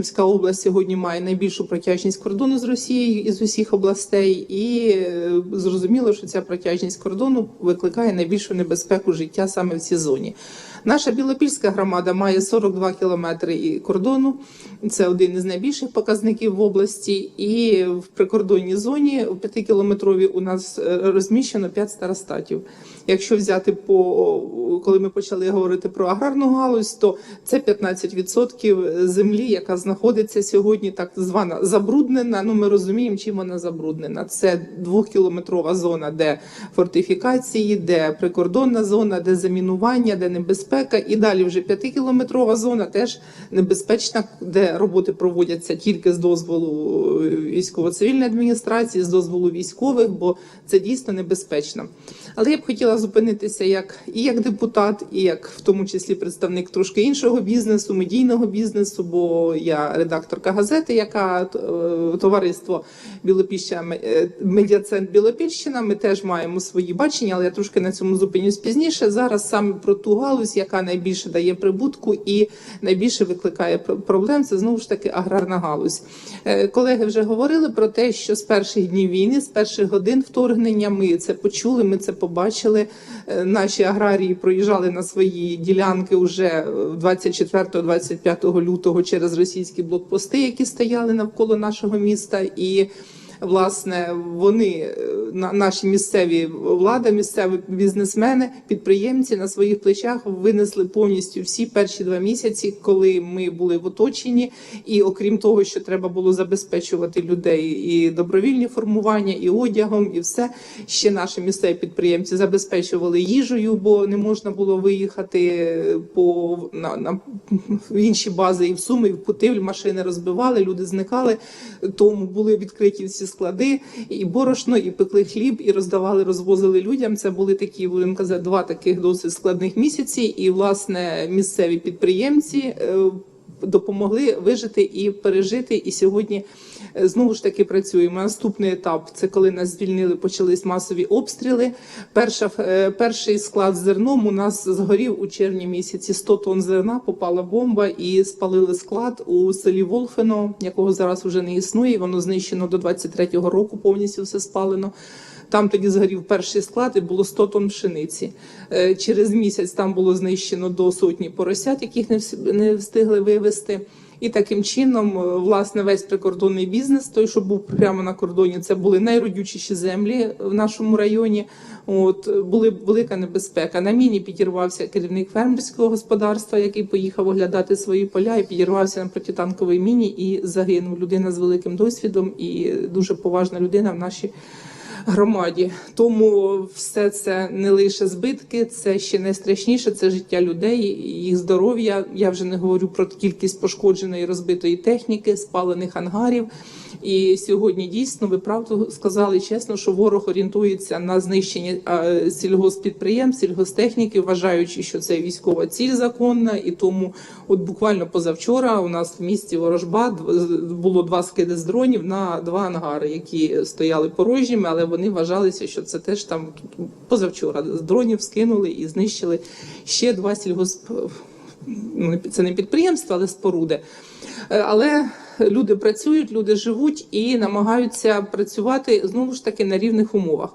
Сумська область сьогодні має найбільшу протяжність кордону з Росією із усіх областей, і е, зрозуміло, що ця протяжність кордону викликає найбільшу небезпеку життя саме в цій зоні. Наша Білопільська громада має 42 кілометри кордону. Це один із найбільших показників в області. І в прикордонній зоні у 5-кілометровій у нас е, розміщено 5 старостатів. Якщо взяти по коли ми почали говорити про аграрну галузь, то це 15% землі, яка знаходиться сьогодні, так звана забруднена. Ну ми розуміємо, чим вона забруднена. Це двохкілометрова зона, де фортифікації, де прикордонна зона, де замінування, де небезпека, і далі вже п'ятикілометрова зона теж небезпечна, де роботи проводяться тільки з дозволу е, військово-цивільної адміністрації, з дозволу військових, бо це дійсно небезпечно. Але я б хотіла зупинитися як і як депутат, і як в тому числі представник трошки іншого бізнесу, медійного бізнесу, бо я редакторка газети, яка е, товариство Білопільщина е, медіацентр Білопільщина. Ми теж маємо свої бачення, але я трошки на цьому зупинюсь пізніше. Зараз саме про ту галузь, яка найбільше дає прибутку і найбільше викликає проблем. Це знову ж таки аграрна галузь. Е, Колеги вже говорили про те, що з перших днів війни, з перших годин вторгнення, ми це почули, ми це побачили. Наші аграрії проїжджали на свої ділянки вже 24-25 лютого через російські блокпости, які стояли навколо нашого міста, і власне вони е, наші місцеві влада, місцеві бізнесмени, підприємці на своїх плечах винесли повністю всі перші два місяці, коли ми були в оточенні. І окрім того, що треба було забезпечувати людей і добровільні формування, і одягом, і все ще наші місцеві підприємці забезпечували їжею, бо не можна було виїхати по на, на в інші бази і в Суми, і в Путивль машини розбивали, люди зникали. Тому були відкриті всі склади, і борошно, і пекли хліб, і роздавали, розвозили людям. Це були такі, будемо казати, два таких досить складних місяці. І власне місцеві підприємці. е, Допомогли вижити і пережити, і сьогодні знову ж таки працюємо. Наступний етап це коли нас звільнили, почались масові обстріли. Перша е, перший склад зерном у нас згорів у червні місяці. 100 тонн зерна попала бомба і спалили склад у селі Волфино, якого зараз вже не існує. Воно знищено до 23-го року. Повністю все спалено. Там тоді згорів перший склад і було 100 тонн пшениці. Е, Через місяць там було знищено до сотні поросят, яких не встигли вивезти. І таким чином, е, власне, весь прикордонний бізнес, той, що був прямо на кордоні, це були найродючіші землі в нашому районі. От були велика небезпека. На міні підірвався керівник фермерського господарства, який поїхав оглядати свої поля, і підірвався на протитанковій міні і загинув. Людина з великим досвідом і дуже поважна людина в нашій громаді. Тому все це не лише збитки, це ще найстрашніше це життя людей, їх здоров'я. Я вже не говорю про кількість пошкодженої розбитої техніки, спалених ангарів. І сьогодні дійсно ви правду сказали чесно, що ворог орієнтується на знищення сільгоспідприємств, сільгостехніки, вважаючи, що це військова ціль законна, і тому, от буквально позавчора, у нас в місті Ворожба було два скиди з дронів на два ангари, які стояли порожніми, але вони вважалися, що це теж там позавчора з дронів скинули і знищили ще два сільгосп. ну, Це не підприємства, але споруди. Е, Але люди працюють, люди живуть і намагаються працювати знову ж таки на рівних умовах.